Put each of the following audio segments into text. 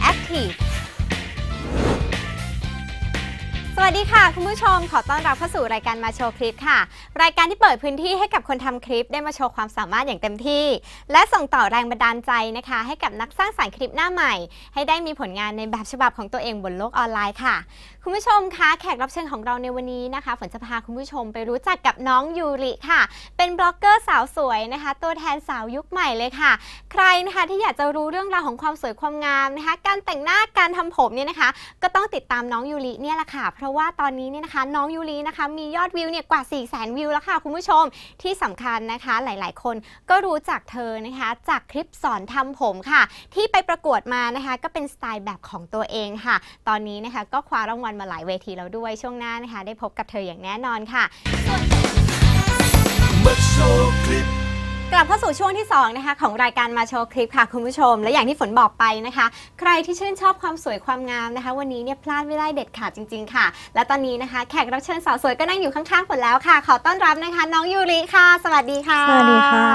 Active. วัสดีค่ะ คุณผู้ชมขอต้อนรับเข้าสู่รายการมาโชว์คลิปค่ะ รายการที่เปิดพื้นที่ให้กับคนทำคลิปได้มาโชว์ความสามารถอย่างเต็มที่ และส่งต่อแรงบันดาลใจนะคะ ให้กับนักสร้างสรรค์คลิปหน้าใหม่ ให้ได้มีผลงานในแบบฉบับของตัวเองบนโลกออนไลน์ค่ะ คุณผู้ชมคะแขกรับเชิญของเราในวันนี้นะคะฝนจะพาคุณผู้ชมไปรู้จักกับน้องยูริค่ะ เป็นบล็อกเกอร์สาวสวยนะคะ ตัวแทนสาวยุคใหม่เลยค่ะ ใครนะคะที่อยากจะรู้เรื่องราวของความสวยความงามนะคะ การแต่งหน้าการทำผมเนี่ยนะคะ ก็ต้องติดตามน้องยูริเนี่ยแหละค่ะเพราะว่าตอนนี้เนี่ยนะคะ น้องยูรินะคะ มียอดวิวเนี่ยกว่า 4 0 0 0 0 0วิวแล้วค่ะคุณผู้ชมที่สำคัญนะคะหลายๆ คนก็รู้จักเธอนะคะ จากคลิปสอนทำผมค่ะ ที่ไปประกวดมานะคะ ก็เป็นสไตล์แบบของตัวเองค่ะ ตอนนี้นะคะก็คว้ารางวัลมาหลายเวทีแล้วด้วยช่วงหน้านะคะ ได้พบกับเธออย่างแน่นอนค่ะมาโชว์คลิป กลับเข้าสู่ช่วงที่2นะคะของรายการมาโชว์คลิปค่ะคุณผู้ชม และอย่างที่ฝนบอกไปนะคะ ใครที่ชื่นชอบความสวยความงามนะคะ วันนี้เนี่ยพลาดไม่ได้เด็ดขาดจริง ๆ ค่ะ และตอนนี้นะคะ แขกรับเชิญสาวสวยก็นั่งอยู่ข้างๆฝนแล้วค่ะ ขอต้อนรับนะคะ น้องยูริค่ะ สวัสดีค่ะ สวัสดีค่ะ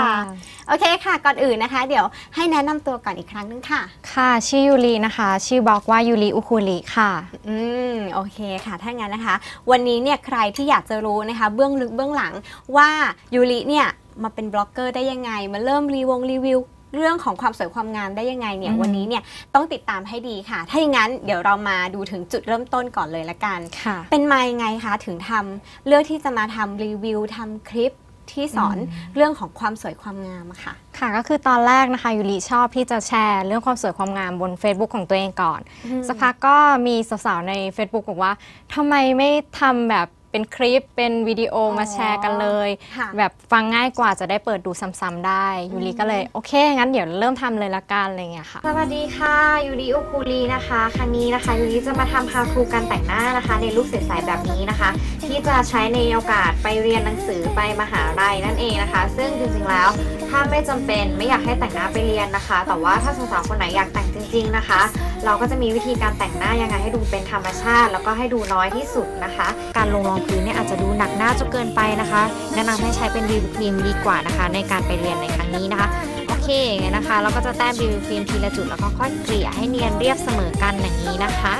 โอเคค่ะ ก่อนอื่นนะคะ เดี๋ยวให้แนะนำตัวก่อนอีกครั้งนึงค่ะ ค่ะชื่อยูรินะคะ ชื่อบล็อกว่ายูริอุคุริค่ะ อืมโอเคค่ะถ้างั้นนะคะ วันนี้เนี่ยใครที่อยากจะรู้นะคะ เบื้องลึกเบื้องหลังว่ายูริเนี่ย มาเป็นบล็อกเกอร์ได้ยังไง มาเริ่มรีวงรีวิวเรื่องของความสวยความงามได้ยังไงเนี่ยอืมวันนี้เนี่ยต้องติดตามให้ดีค่ะ ถ้าอย่างนั้นเดี๋ยวเรามาดูถึงจุดเริ่มต้นก่อนเลยละกันค่ะเป็นมายังไงคะถึงทำเลือกที่จะมาทำรีวิวทำคลิปที่สอนอืมเรื่องของความสวยความงามอะค่ะ ค่ะก็คือตอนแรกนะคะยูริชอบที่จะแชร์เรื่องความสวยความงามบน Facebook ของตัวเองก่อน สักพักก็มีสาวๆใน Facebook บอกว่าทำไมไม่ทำแบบ เป็นคลิปเป็นวิดีโอมาแชร์กันเลย ค่ะแบบฟังง่ายกว่าจะได้เปิดดูซ้ำๆได้ยูริก็เลยโอเค งั้นเดี๋ยวเริ่มทำเลยละกันอะไรเงี้ยค่ะ สวัสดีค่ะยูริอุคูรีนะคะ ครั้งนี้นะคะยูริจะมาทำ how to การแต่งหน้านะคะ ในลุคใสๆแบบนี้นะคะ ที่จะใช้ในโอกาสไปเรียนหนังสือไปมหาลัยนั่นเองนะคะ ซึ่งจริงๆแล้ว ถ้าไม่จำเป็นไม่อยากให้แต่งหน้าไปเรียนนะคะ แต่ว่าถ้าสาวๆคนไหนอยากแต่งจริง ๆนะคะ เราก็จะมีวิธีการแต่งหน้ายังไงให้ดูเป็นธรรมชาติ แล้วก็ให้ดูน้อยที่สุดนะคะ การลงรองพื้นเนี่ยอาจจะดูหนักหน้าจนเกินไปนะคะ แนะนำให้ใช้เป็นวิวครีมดีกว่านะคะ ในการไปเรียนในครั้งนี้นะคะโอเคงั้นนะคะเราก็จะแต้มบิวครีมทีละจุดแล้วก็ค่อยเกลี่ยให้เนียนเรียบเสมอกันอย่างนี้นะคะ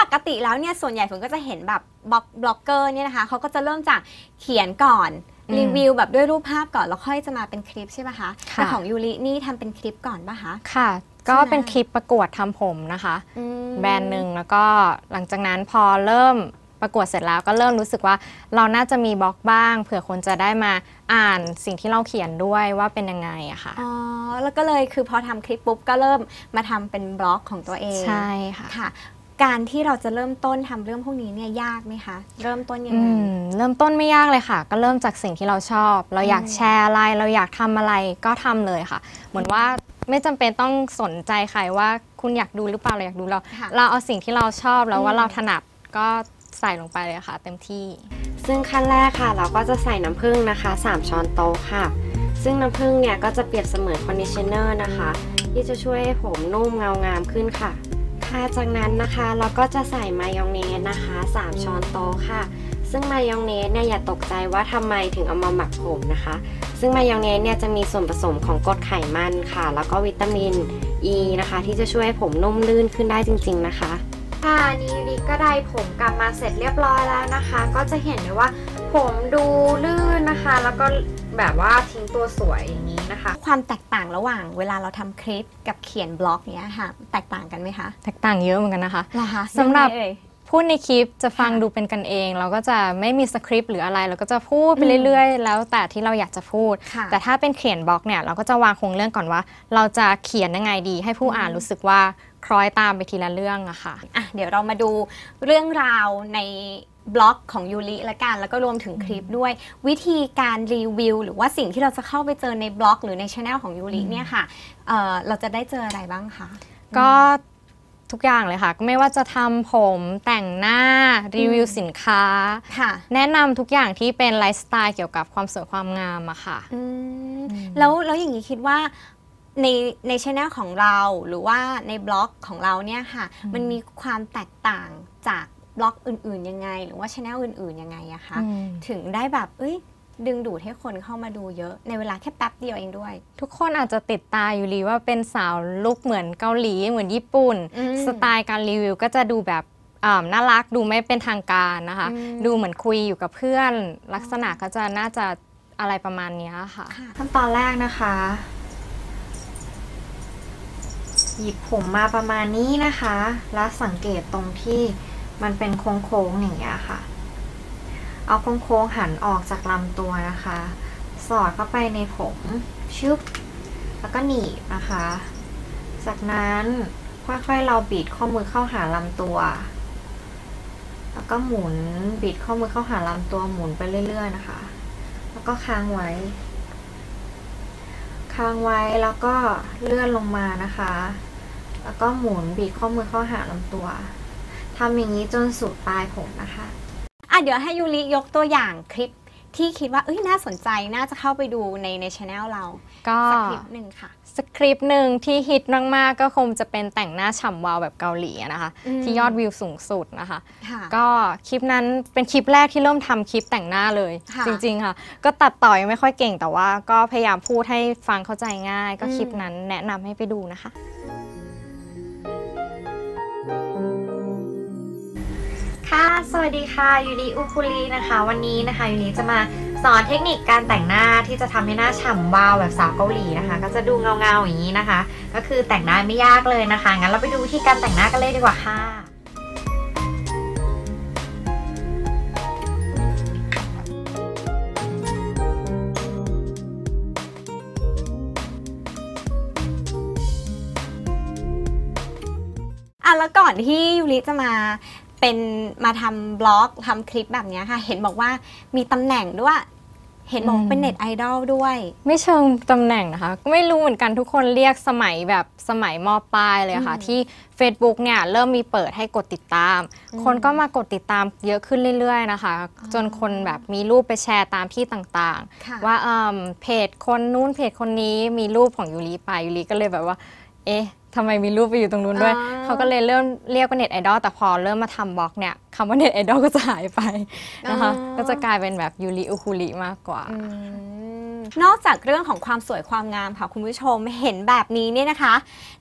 ปกติแล้วเนี่ยส่วนใหญ่ผมก็จะเห็นแบบบล็อกบล็อกเกอร์เนี่ยนะคะเขาก็จะเริ่มจากเขียนก่อนอืมรีวิวแบบด้วยรูปภาพก่อนแล้วค่อยจะมาเป็นคลิปใช่ปะคะค่ะแต่ของยูรินี่ทำเป็นคลิปก่อนปะคะค่ะ ก็ใช่ไหมเป็นคลิปประกวดทำผมนะคะ อืม แบรนด์หนึ่งแล้วก็หลังจากนั้นพอเริ่มประกวดเสร็จแล้วก็เริ่มรู้สึกว่าเราน่าจะมีบล็อกบ้าง เผื่อคนจะได้มาอ่านสิ่งที่เราเขียนด้วยว่าเป็นยังไงอะค่ะ อ๋อ แล้วก็เลยคือพอทำคลิปปุ๊บก็เริ่มมาทำเป็นบล็อกของตัวเองใช่ค่ะ ค่ะ การที่เราจะเริ่มต้นทำเรื่องพวกนี้เนี่ยยากไหมคะ เริ่มต้นยังอืไง มเริ่มต้นไม่ยากเลยค่ะ ก็เริ่มจากสิ่งที่เราชอบ เราอยากอืม แชร์อะไร เราอยากทำอะไรก็ทำเลยค่ะ เหมือนว่า ไม่จำเป็นต้องสนใจใครว่าคุณอยากดูหรือเปล่าเราอยากดูเรา ค่ะ เราเอาสิ่งที่เราชอบแล้วว่าอืมเราถนัดก็ใส่ลงไปเลยค่ะ เต็มที่ ซึ่งขั้นแรกค่ะ เราก็จะใส่น้ำผึ้งนะคะ 3 ช้อนโต๊ะค่ะ ซึ่งน้ำผึ้งเนี่ยก็จะเปรียบเสมือนคอนดิชเนอร์นะคะ ที่จะช่วยให้ผมนุ่มเงางามขึ้นค่ะ ค่ะจากนั้นนะคะเราก็จะใส่มายองเนสนะคะ 3 ช้อนโต๊ะค่ะ ซึ่งมายองเนสเนี่ยอย่าตกใจว่าทำไมถึงเอามาหมักผมนะคะ ซึ่งมายองเนสเนี่ยจะมีส่วนผสมของกรดไขมันค่ะ แล้วก็วิตามิน E นะคะ ที่จะช่วยให้ผมนุ่มลื่นขึ้นได้จริง ๆนะคะค่ะนี่ลิก็ได้ผมกลับมาเสร็จเรียบร้อยแล้วนะคะ ก็จะเห็นได้ว่าผมดูลื่นนะคะ แล้วก็แบบว่าทิ้งตัวสวยอย่างนี้นะคะ ความแตกต่างระหว่างเวลาเราทำคลิปกับเขียนบล็อกเนี้ยค่ะ แตกต่างกันไหมคะ แตกต่างเยอะเหมือนกันนะคะ เหรอคะสำหรับ ยังไงเอ่ย พูดในคลิปจะฟังค่ะดูเป็นกันเอง เราก็จะไม่มีสคริปต์หรืออะไร เราก็จะพูดไปเรื่อยๆ แล้วแต่ที่เราอยากจะพูด ค่ะ แต่ถ้าเป็นเขียนบล็อกเนี่ยเราก็จะวางโครงเรื่องก่อนว่า เราจะเขียนยังไงดี ให้ผู้อ่านรู้สึกว่าคล้อยตามไปทีละเรื่องอะค่ะ อะเดี๋ยวเรามาดูเรื่องราวในบล็อกของยูริละกัน แล้วก็รวมถึงคลิปด้วย วิธีการรีวิว หรือว่าสิ่งที่เราจะเข้าไปเจอในบล็อก หรือในช anel ของยูริเนี่ยค่ะเอ่อเราจะได้เจออะไรบ้างคะ ก็ ทุกอย่างเลยค่ะก็ไม่ว่าจะทำผมแต่งหน้ารีวิวสินค้า ค่ะแนะนำทุกอย่างที่เป็นไลฟ์สไตล์เกี่ยวกับความสวยความงามอะค่ะอืมอืมแล้วแล้วอย่างนี้คิดว่าในในช anel ของเราหรือว่าในบล็อกของเราเนี่ยค่ะ มันมีความแตกต่างจากบล็อกอื่น ๆ ยังไง หรือว่าช anel อื่น ๆ ยังไงอะคะอืมถึงได้แบบเอ้ย ดึงดูดให้คนเข้ามาดูเยอะในเวลาแค่แป๊บเดียวเองด้วย ทุกคนอาจจะติดตายูรีว่าเป็นสาวลุกเหมือนเกาหลีเหมือนญี่ปุ่น อืม สไตล์การรีวิวก็จะดูแบบอ่าน่ารักดูไม่เป็นทางการนะคะ อืม ดูเหมือนคุยอยู่กับเพื่อน ลักษณะก็จะน่าจะอะไรประมาณเนี้ยค่ะขั้นตอนแรกนะคะ หยิบผมมาประมาณนี้นะคะ แล้วสังเกตตรงที่มันเป็นโค้งๆอย่างเงี้ยค่ะ เอาโค้งๆหันออกจากลำตัวนะคะ สอดเข้าไปในผมชึบแล้วก็หนีบนะคะ จากนั้นค่อยๆเราบีดข้อมือเข้าหาลำตัว แล้วก็หมุนบิดข้อมือเข้าหาลำตัวหมุนไปเรื่อย ๆ นะคะ แล้วก็ค้างไว้ ค้างไว้แล้วก็เลื่อนลงมานะคะ แล้วก็หมุนบีบข้อมือเข้าหาลำตัวทำอย่างนี้จนสุดปลายผมนะคะ อะเดี๋ยวให้ยูริยกตัวอย่างคลิปที่คิดว่าเอ้ยน่าสนใจน่าจะเข้าไปดูในในช anel เราก็สักคลิปหนึ่งค่ะ สคริปต์หนึ่งที่ฮิตมากๆก็คงจะเป็นแต่งหน้าฉ่ำวาวแบบเกาหลีอะนะคะอืมที่ยอดวิวสูงสุดนะคะค่ะก็คลิปนั้นเป็นคลิปแรกที่เริ่มทำคลิปแต่งหน้าเลยค่ะจริงๆค่ะ ก็ตัดต่อยังไม่ค่อยเก่งแต่ว่าก็พยายามพูดให้ฟังเข้าใจง่าย ก็อืมคลิปนั้นแนะนำให้ไปดูนะคะ ค่ะ สวัสดีค่ะ ยูริอุคุลีนะคะ วันนี้นะคะ ยูริจะมาสอนเทคนิคการแต่งหน้าที่จะทำให้หน้าฉ่ำวาวแบบสาวเกาหลีนะคะ ก็จะดูเงาๆอย่างนี้นะคะ ก็คือแต่งหน้าไม่ยากเลยนะคะ งั้นเราไปดูวิธีการแต่งหน้ากันเลยดีกว่าค่ะ อะแล้วก่อนที่ยูริจะมา เป็นมาทำบล็อกทำคลิปแบบเนี้ยค่ะ เห็นบอกว่ามีตำแหน่งด้วย เห็นบอกว่าเป็นอืมเน็ตไอดอลด้วย ไม่เชิงตำแหน่งนะคะก็ไม่รู้เหมือนกันทุกคนเรียกสมัยแบบสมัยมปลายเลยอะค่ะอืมที่ Facebook เนี่ยเริ่มมีเปิดให้กดติดตาม อืม คนก็มากดติดตามเยอะขึ้นเรื่อยๆนะคะ จนคนแบบมีรูปไปแชร์ตามที่ต่างค่ะๆว่าเอิ่มเพจคนนู้นเพจคนนี้มีรูปของยูริไปยูริก็เลยแบบว่า เอ๊ะ ทำไมมีรูปไปอยู่ตรงนู้นด้วยอ๋อเขาก็เลยเริ่มเรียกว่าเน็ตไอดอลแต่พอเริ่มมาทำบล็อกเนี่ยคำว่าเน็ตไอดอลก็จะหายไปนะคะอ๋อก็จะกลายเป็นแบบยูริอุคุริมากกว่า อืมนอกจากเรื่องของความสวยความงามค่ะคุณผู้ชมเห็นแบบนี้เนี่ยนะคะ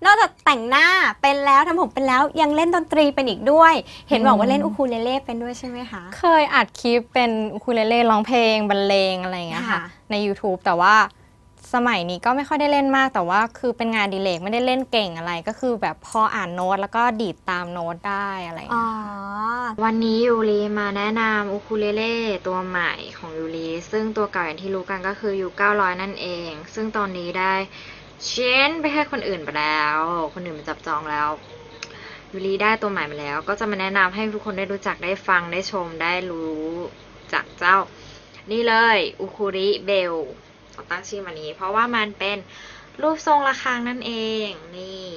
นอกจากแต่งหน้าเป็นแล้วทำผมเป็นแล้วยังเล่นดนตรีเป็นอีกด้วย เห็นบอกว่าเล่นอูคูเลเล่เป็นด้วยใช่ไหมคะ เคยอัดคลิปเป็นอูคูเลเล่ร้องเพลงบรรเลงอะไรอย่างเงี้ยค่ะ ค่ะ ใน YouTube แต่ว่า สมัยนี้ก็ไม่ค่อยได้เล่นมาก แต่ว่าคือเป็นงานดีเลกไม่ได้เล่นเก่งอะไร ก็คือแบบพออ่านโน้ตแล้วก็ดีดตามโน้ตได้อะไรอย่างอ๋เงี้อยวันนี้ยูริมาแนะนำอูคูเลเล่ตัวใหม่ของยูริซึ่งตัวเก่าอย่างที่รู้กันก็คือยู900 นั่นเอง ซึ่งตอนนี้ได้เชนไปให้คนอื่นไปแล้ว คนอื่นมาจับจองแล้วยูริได้ตัวใหม่มาแล้ว ก็จะมาแนะนำให้ทุกคนได้รู้จักได้ฟังได้ชมได้รู้จากเจ้า นี่เลยอูคูริเบล ขอตั้งชื่อมานี้ เพราะว่ามันเป็นรูปทรงระฆังนั่นเองนี่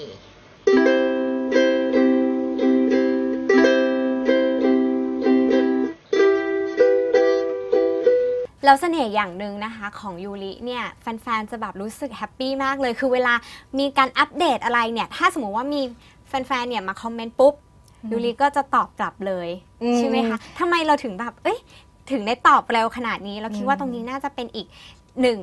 แล้วเสน่ห์อย่างหนึ่งนะคะของยูริเนี่ยแฟนๆ จะแบบรู้สึกแฮปปี้มากเลย คือเวลามีการอัปเดตอะไรเนี่ย ถ้าสมมติว่ามีแฟนๆ เนี่ยมาคอมเมนต์ปุ๊บอืมยูริก็จะตอบกลับเลยอืมใช่ไหมคะทำไมเราถึงแบบ เอ้ยถึงได้ตอบเร็วขนาดนี้ เราคิดว่าอืมตรงนี้น่าจะเป็นอีก หนึ่ง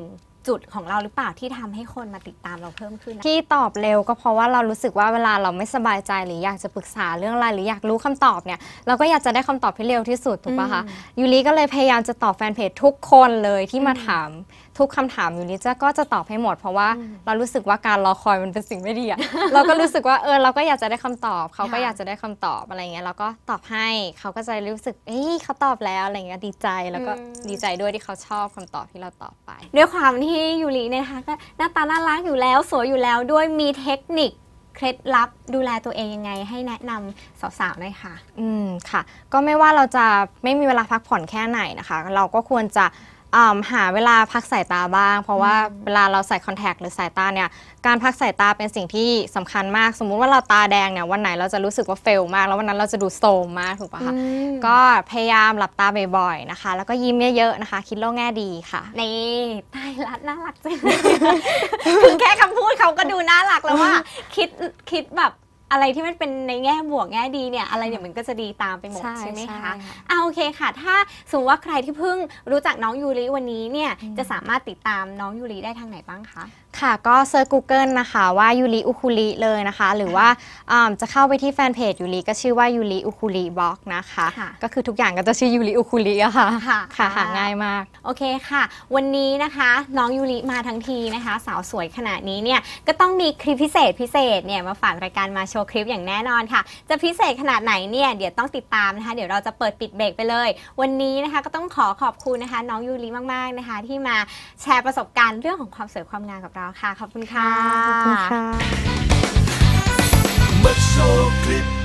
จุดของเราหรือเปล่าที่ทำให้คนมาติดตามเราเพิ่มขึ้นนะ ที่ตอบเร็วก็เพราะว่าเรารู้สึกว่าเวลาเราไม่สบายใจหรืออยากจะปรึกษาเรื่องอะไรหรืออยากรู้คำตอบเนี่ยเราก็อยากจะได้คำตอบที่เร็วที่สุดถูกปะคะอืม ยูริก็เลยพยายามจะตอบแฟนเพจทุกคนเลยที่มาอืมถาม ทุกคำถามยูริจะก็จะตอบให้หมด เพราะว่าอืมเรารู้สึกว่าการรอคอยมันเป็นสิ่งไม่ดีอะเราก็รู้สึกว่าเออเราก็อยากจะได้คำตอบ เขาก็ค่ะอยากจะได้คำตอบอะไรเงี้ยเราก็ตอบให้เขาก็จะรู้สึกเอ้ยเขาตอบแล้วอะไรเงี้ยดีใจแล้วก็ดีใจด้วยที่เขาชอบคำตอบที่เราตอบไป ด้วยความที่ยูริเนี่ยนะคะก็หน้าตาน่ารักอยู่แล้วสวยอยู่แล้วด้วยมีเทคนิคเคล็ดลับดูแลตัวเองยังไงให้แนะนำสาวๆหน่อยค่ะ อืมค่ะ ก็ไม่ว่าเราจะไม่มีเวลาพักผ่อนแค่ไหนนะคะ เราก็ควรจะ อ่าหาเวลาพักสายตาบ้าง เพราะว่าเวลาเราใส่คอนแทคหรือสายตาเนี่ยการพักสายตาเป็นสิ่งที่สำคัญมาก สมมุติว่าเราตาแดงเนี่ยวันไหนเราจะรู้สึกว่าเฟลมาก แล้ววันนั้นเราจะดูโซมมากถูกปะคะก็พยายามหลับตาบ่อยๆนะคะ แล้วก็ยิ้มเยอะๆนะคะ คิดโลกแง่ดีค่ะ นี่ตายละน่ารักจัง คือแค่คำพูดเขาก็ดูน่ารักแล้วว่า คิดคิดแบบ อะไรที่มันเป็นในแง่บวกแง่ดีเนี่ยอะไรเนี่ยมันก็จะดีตามไปหมดใช่ไหมคะอ่าโอเคค่ะ ถ้าสมมติว่าใครที่เพิ่งรู้จักน้องยูริวันนี้เนี่ยจะสามารถติดตามน้องยูริได้ทางไหนบ้างคะ ค่ะก็เซิร์ช Google นะคะว่ายูริอุคุริเลยนะคะ หรือว่าอ่าจะเข้าไปที่แฟนเพจยูริก็ชื่อว่ายูริอุคุริบล็อกนะคะ ค่ะ ก็คือทุกอย่างก็จะชื่อยูริอุคุริอะค่ะค่ะค่ะหาง่ายมาก โอเคค่ะ วันนี้นะคะน้องยูริมาทั้งทีนะคะ สาวสวยขนาดนี้เนี่ยก็ต้องมีคลิปพิเศษพิเศษเนี่ยมาฝากรายการมาโชว์คลิปอย่างแน่นอนค่ะ จะพิเศษขนาดไหนเนี่ยเดี๋ยวต้องติดตามนะคะ เดี๋ยวเราจะเปิดปิดเบรกไปเลย วันนี้นะคะก็ต้องขอขอบคุณนะคะ น้องยูริมากๆนะคะ ที่มาแชร์ประสบการณ์เรื่องของความสวยความงามกับเราค่ะขอบคุณค่ะขอบคุณค่ะ